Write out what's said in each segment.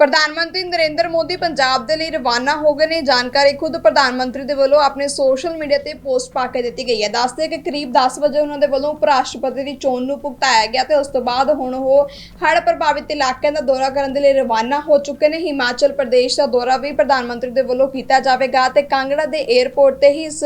ਪ੍ਰਧਾਨ ਮੰਤਰੀ ਨਰਿੰਦਰ ਮੋਦੀ ਪੰਜਾਬ ਦੇ ਲਈ ਰਵਾਨਾ ਹੋ ਗਏ ਨੇ। ਜਾਣਕਾਰੀ ਖੁਦ ਪ੍ਰਧਾਨ ਮੰਤਰੀ ਦੇ ਵੱਲੋਂ ਆਪਣੇ ਸੋਸ਼ਲ ਮੀਡੀਆ ਤੇ ਪੋਸਟ ਪਾ ਕੇ ਦਿੱਤੀ ਗਈ ਹੈ। ਦੱਸਦੇ ਕਿ ਕਰੀਬ 10 ਵਜੇ ਉਹਨਾਂ ਦੇ ਵੱਲੋਂ ਉਪ ਰਾਸ਼ਟਰਪਤੀ ਦੀ ਚੋਣ ਨੂੰ ਭੁਗਤਾਇਆ ਗਿਆ ਤੇ ਉਸ ਤੋਂ ਬਾਅਦ ਹੁਣ ਉਹ ਹੜ੍ਹ ਪ੍ਰਭਾਵਿਤ ਇਲਾਕਿਆਂ ਦਾ ਦੌਰਾ ਕਰਨ ਦੇ ਲਈ ਰਵਾਨਾ ਹੋ ਚੁੱਕੇ ਨੇ। ਹਿਮਾਚਲ ਪ੍ਰਦੇਸ਼ ਦਾ ਦੌਰਾ ਵੀ ਪ੍ਰਧਾਨ ਮੰਤਰੀ ਦੇ ਵੱਲੋਂ ਕੀਤਾ ਜਾਵੇਗਾ ਤੇ ਕਾਂਗੜਾ ਦੇ 에ਅਰਪੋਰਟ ਤੇ ਹੀ ਇਸ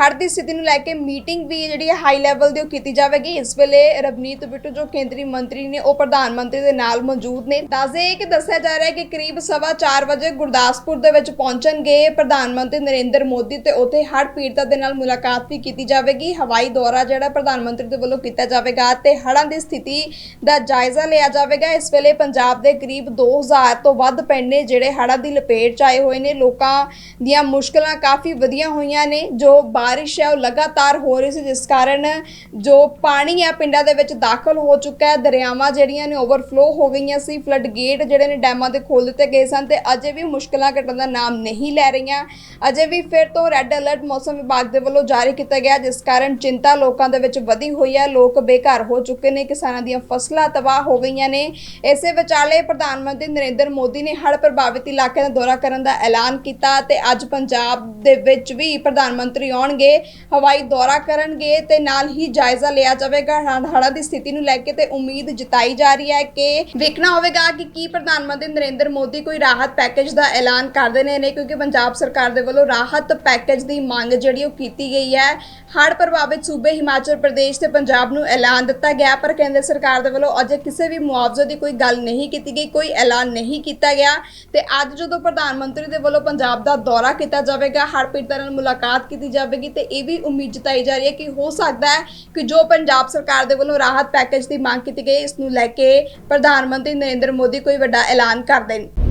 ਹੜ੍ਹ ਦੀ ਸਥਿਤੀ ਨੂੰ ਲੈ ਕੇ ਮੀਟਿੰਗ ਵੀ ਜਿਹੜੀ ਹੈ ਹਾਈ ਲੈਵਲ ਦੀ ਉਹ ਕੀਤੀ ਜਾਵੇਗੀ। ਇਸ ਵੇਲੇ ਰਵਨੀਤ ਬਿੱਟੂ ਜੋ ਕੇਂਦਰੀ ਮੰਤਰੀ ਨੇ ਉਹ ਪ੍ਰਧਾਨ ਮੰਤਰੀ ਦੇ ਨਾਲ ਮੌਜੂਦ ਨੇ। ਦੱਸਦੇ ਕਿ ਦੱਸਿਆ ਜਾ ਰਿਹਾ ਹੈ ਕਿ ਕਰੀਬ ਸਵਾ ਚਾਰ ਵਜੇ ਗੁਰਦਾਸਪੁਰ ਦੇ ਵਿੱਚ ਪਹੁੰਚਣਗੇ ਪ੍ਰਧਾਨ ਮੰਤਰੀ ਨਰਿੰਦਰ ਮੋਦੀ ਤੇ ਉੱਥੇ ਹੜ੍ਹ ਪੀੜਤਾਂ ਦੇ ਨਾਲ ਮੁਲਾਕਾਤ ਵੀ ਕੀਤੀ ਜਾਵੇਗੀ। ਹਵਾਈ ਦੌਰਾ ਜਿਹੜਾ ਪ੍ਰਧਾਨ ਮੰਤਰੀ ਦੇ ਵੱਲੋਂ ਕੀਤਾ ਜਾਵੇਗਾ ਤੇ ਹੜ੍ਹਾਂ ਦੀ ਸਥਿਤੀ ਦਾ ਜਾਇਜ਼ਾ ਲਿਆ ਜਾਵੇਗਾ। ਇਸ ਵੇਲੇ ਪੰਜਾਬ ਦੇ ਕਰੀਬ 2000 ਤੋਂ ਵੱਧ ਪਿੰਡ ਨੇ ਜਿਹੜੇ ਹੜ੍ਹਾਂ ਦੀ ਲਪੇਟ ਚ ਆਏ ਹੋਏ ਨੇ, ਲੋਕਾਂ ਦੀਆਂ ਮੁਸ਼ਕਲਾਂ ਕਾਫੀ ਵਧੀਆਂ ਹੋਈਆਂ ਨੇ। ਜੋ ਬਾਰਿਸ਼ ਹੈ, ਉਹ ਲਗਾਤਾਰ ਹੋ ਰਹੀ ਸੀ, ਜਿਸ ਕਾਰਨ ਜੋ ਪਾਣੀ ਹੈ, ਪਿੰਡਾਂ ਦੇ ਵਿੱਚ ਦਾਖਲ ਹੋ ਚੁੱਕਾ ਹੈ। ਦਰਿਆਵਾਂ ਜਿਹੜੀਆਂ ਨੇ ਓਵਰਫਲੋ ਹੋ ਗਈਆਂ ਸੀ। ਫਲੱਡ ਗੇਟ ਜਿਹੜੇ ਨੇ, ਡੈਮਾਂ ਦੇ ਖੋਲ ਦਿੱਤੇ ਗਏ ਸਨ ਤੇ ਅਜੇ ਵੀ ਮੁਸ਼ਕਲਾਂ ਘਟਣ ਦਾ ਨਾਮ ਨਹੀਂ ਲੈ ਰਹੀਆਂ। ਅਜੇ ਵੀ ਫਿਰ ਤੋਂ ਰੈੱਡ ਅਲਰਟ ਮੌਸਮ ਵਿਭਾਗ ਦੇ ਵੱਲੋਂ ਜਾਰੀ ਕੀਤਾ ਗਿਆ, ਜਿਸ ਕਾਰਨ ਚਿੰਤਾ ਲੋਕਾਂ ਦੇ ਵਿੱਚ ਵਧੀ ਹੋਈ ਹੈ। ਲੋਕ ਬੇਘਰ ਹੋ ਚੁੱਕੇ ਨੇ, ਕਿਸਾਨਾਂ ਦੀਆਂ ਫਸਲਾਂ ਤਬਾਹ ਹੋ ਗਈਆਂ ਨੇ। ਇਸੇ ਵਿਚਾਲੇ ਪ੍ਰਧਾਨ ਮੰਤਰੀ ਨਰਿੰਦਰ ਮੋਦੀ ਨੇ ਹੜ੍ਹ ਪ੍ਰਭਾਵਿਤ ਇਲਾਕੇ ਦਾ ਦੌਰਾ ਕਰਨ ਦਾ ਐਲਾਨ ਕੀਤਾ ਤੇ ਅੱਜ ਪੰਜਾਬ ਦੇ ਵਿੱਚ ਵੀ ਪ੍ਰਧਾਨ ਮੰਤਰੀ ਆਉਣਗੇ, ਹਵਾਈ ਦੌਰਾ ਕਰਨਗੇ ਤੇ ਨਾਲ ਹੀ ਜਾਇਜ਼ਾ ਲਿਆ ਜਾਵੇਗਾ। ਹੜ੍ਹ- ਹੜ੍ਹਾਂ ਦੀ ਸਥਿਤੀ ਨੂੰ ਲੈ ਕੇ ਤੇ ਉਮੀਦ ਜਤਾਈ ਜਾ ਰਹੀ ਹੈ ਕਿ ਵੇਖਣਾ ਹੋਵੇਗਾ ਕਿ ਕੀ ਪ੍ਰਧਾਨ ਮੰਤਰੀ ਨਰਿੰਦਰ ਮੋਦੀ ਕੋਈ ਰਾਹਤ ਪੈਕੇਜ ਦਾ ਐਲਾਨ ਕਰਦੇ ਨੇ, ਨਹੀਂ, ਕਿਉਂਕਿ ਪੰਜਾਬ ਸਰਕਾਰ ਦੇ ਵੱਲੋਂ ਰਾਹਤ ਪੈਕੇਜ ਦੀ ਮੰਗ ਜਿਹੜੀ ਉਹ ਕੀਤੀ ਗਈ ਹੈ। ਹੜ੍ਹ ਪ੍ਰਭਾਵਿਤ ਸੂਬੇ ਹਿਮਾਚਲ ਪ੍ਰਦੇਸ਼ ਤੇ ਪੰਜਾਬ ਨੂੰ ਐਲਾਨ ਦਿੱਤਾ ਗਿਆ, ਪਰ ਕੇਂਦਰ ਸਰਕਾਰ ਦੇ ਵੱਲੋਂ ਅਜੇ ਕਿਸੇ ਵੀ ਮੁਆਵਜ਼ੇ ਦੀ ਕੋਈ ਗੱਲ ਨਹੀਂ ਕੀਤੀ ਗਈ, ਕੋਈ ਐਲਾਨ ਨਹੀਂ ਕੀਤਾ ਗਿਆ। ਤੇ ਅੱਜ ਜਦੋਂ ਪ੍ਰਧਾਨ ਮੰਤਰੀ ਦੇ ਵੱਲੋਂ ਪੰਜਾਬ ਦਾ ਦੌਰਾ ਕੀਤਾ ਜਾਵੇਗਾ ਹੜ੍ਹ ਪੀੜਤਾਂ ਨਾਲ ਮੁਲਾਕਾਤ ਕੀਤੀ ਜਾਵੇਗੀ, ਤੇ ਇਹ ਵੀ ਉਮੀਦ ਜਤਾਈ ਜਾ ਰਹੀ ਹੈ ਕਿ ਹੋ ਸਕਦਾ ਹੈ ਕਿ ਜੋ ਪੰਜਾਬ ਸਰਕਾਰ ਦੇ ਵੱਲੋਂ ਰਾਹਤ ਪੈਕੇਜ ਦੀ ਮੰਗ ਕੀਤੀ ਗਈ, ਇਸ ਨੂੰ ਲੈ ਕੇ ਪ੍ਰਧਾਨ ਮੰਤਰੀ ਨਰਿੰਦਰ ਮੋਦੀ ਕੋਈ ਵੱਡਾ ਐਲਾਨ ਕਰ cảm tính